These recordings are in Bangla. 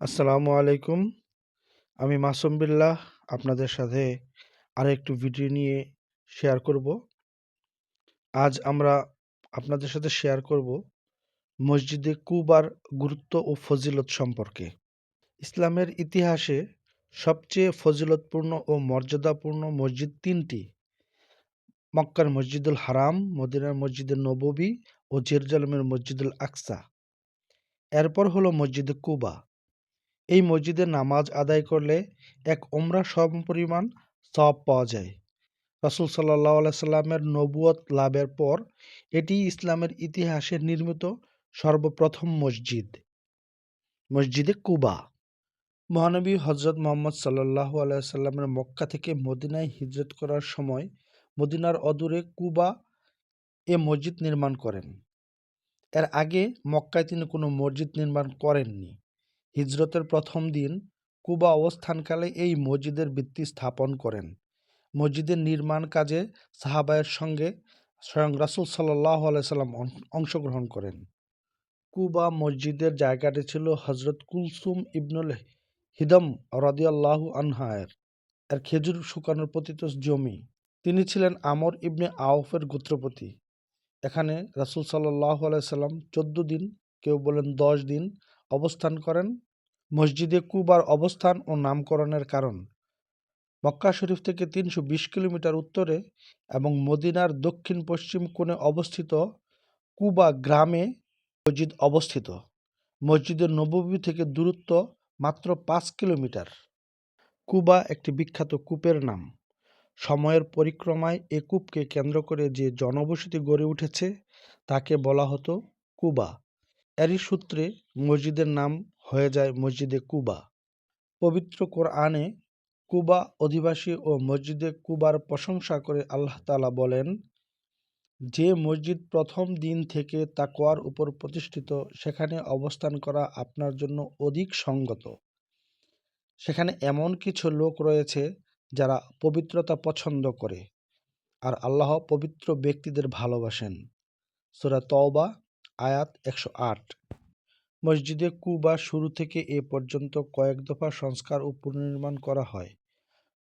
আসসালামু আলাইকুম। আমি মাসুম বিল্লাহ আপনাদের সাথে আর একটু ভিডিও নিয়ে শেয়ার করব। আজ আমরা আপনাদের সাথে শেয়ার করব মসজিদে কুবার গুরুত্ব ও ফজিলত সম্পর্কে। ইসলামের ইতিহাসে সবচেয়ে ফজিলতপূর্ণ ও মর্যাদাপূর্ণ মসজিদ তিনটি। মক্কার মসজিদুল হারাম, মদিনার মসজিদে নববী ও জেরুজালেমের মসজিদুল আকসা। এরপর হলো মসজিদে কুবা। এই মসজিদে নামাজ আদায় করলে এক ওমরা সমপরিমাণ সওয়াব পাওয়া যায়। রাসূল আলাইহি সাল্লামের নবুয়ত লাভের পর এটিই ইসলামের ইতিহাসে নির্মিত সর্বপ্রথম মসজিদ। মসজিদে কুবা মহানবী হজরত মোহাম্মদ আলাইহি সাল্লামের মক্কা থেকে মদিনায় হিজরত করার সময় মদিনার অদূরে কুবা এ মসজিদ নির্মাণ করেন। এর আগে মক্কায় তিনি কোনো মসজিদ নির্মাণ করেননি। হিজরতের প্রথম দিন কুবা অবস্থানকালে এই মসজিদের ভিত্তি স্থাপন করেন। মসজিদের নির্মাণ কাজে সাহাবায়ের সঙ্গে স্বয়ং রাসূল সাল্লাল্লাহু আলাইসাল্লাম অংশগ্রহণ করেন। কুবা মসজিদের জায়গাটি ছিল হজরত কুলসুম ইবনুল হিদম রাদিয়াল্লাহু আনহা-এর খেজুর শুকানোর পতিত জমি। তিনি ছিলেন আমর ইবনে আওফের গোত্রপতি। এখানে রাসূল সাল্লাল্লাহু আলাইহি সাল্লাম চোদ্দ দিন, কেউ বলেন দশ দিন অবস্থান করেন। মসজিদে কুবার অবস্থান ও নামকরণের কারণ। মক্কা শরীফ থেকে তিনশো বিশ কিলোমিটার উত্তরে এবং মদিনার দক্ষিণ পশ্চিম কোণে অবস্থিত কুবা গ্রামে মসজিদ অবস্থিত। মসজিদের নববী থেকে দূরত্ব মাত্র পাঁচ কিলোমিটার। কুবা একটি বিখ্যাত কূপের নাম। সময়ের পরিক্রমায় এ কূপকে কেন্দ্র করে যে জনবসতি গড়ে উঠেছে, তাকে বলা হতো কুবা। এরই সূত্রে মসজিদের নাম হয়ে যায় মসজিদে কুবা। পবিত্র কোরআনে কুবা অধিবাসী ও মসজিদে কুবার প্রশংসা করে আল্লাহ তালা বলেন, যে মসজিদ প্রথম দিন থেকে তাকোয়ার উপর প্রতিষ্ঠিত, সেখানে অবস্থান করা আপনার জন্য অধিক সঙ্গত। সেখানে এমন কিছু লোক রয়েছে যারা পবিত্রতা পছন্দ করে আর আল্লাহ পবিত্র ব্যক্তিদের ভালোবাসেন। সুরা তওবা, আয়াত একশো আট। মসজিদে কুবা শুরু থেকে এ পর্যন্ত কয়েক দফা সংস্কার ও পুনর্নির্মাণ করা হয়।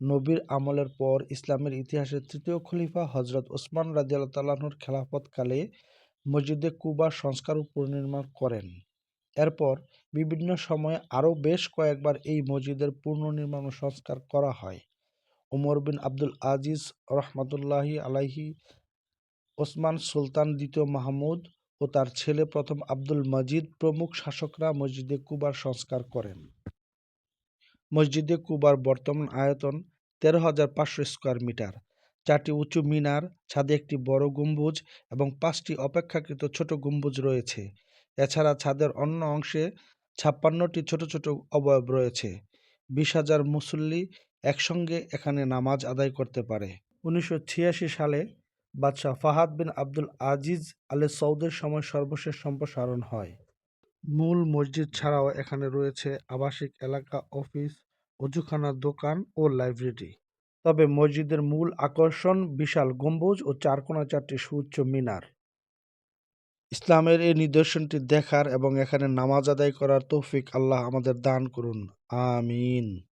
নবীর আমলের পর ইসলামের ইতিহাসের তৃতীয় খলিফা হজরত ওসমান রাজিয়াল্লাহ তাল্লাহর খেলাফতকালে মসজিদে কুবা সংস্কার ও পুনর্নির্মাণ করেন। এরপর বিভিন্ন সময়ে আরও বেশ কয়েকবার এই মসজিদের পুনর্নির্মাণ ও সংস্কার করা হয়। ওমর বিন আব্দুল আজিজ রহমতুল্লাহি আলাইহি, ওসমান সুলতান দ্বিতীয় মাহমুদ ও তার ছেলে প্রথম আব্দুল মজিদ প্রমুখ শাসকরা মসজিদে কুবার সংস্কার করেন। মসজিদে কুবার বর্তমান আয়তন তেরো হাজার পাঁচশো স্কোয়ার মিটার। চারটি উঁচু মিনার, ছাদে একটি বড় গম্বুজ এবং পাঁচটি অপেক্ষাকৃত ছোট গম্বুজ রয়েছে। এছাড়া ছাদের অন্য অংশে ছাপ্পান্নটি ছোট ছোট অবয়ব রয়েছে। বিশ হাজার মুসল্লি একসঙ্গে এখানে নামাজ আদায় করতে পারে। উনিশশো ছিয়াশি সালে বাদশাহ ফাহাদ বিন আব্দুল আজিজ আলে সৌদের সময় সর্বশেষ সম্প্রসারণ হয়। মূল মসজিদ ছাড়াও এখানে রয়েছে আবাসিক এলাকা, অফিস, অজুখানা, দোকান ও লাইব্রেরি। তবে মসজিদের মূল আকর্ষণ বিশাল গম্বুজ ও চারকোনা চারটি সুউচ্চ মিনার। ইসলামের এই নিদর্শনটি দেখার এবং এখানে নামাজ আদায় করার তৌফিক আল্লাহ আমাদের দান করুন। আমিন।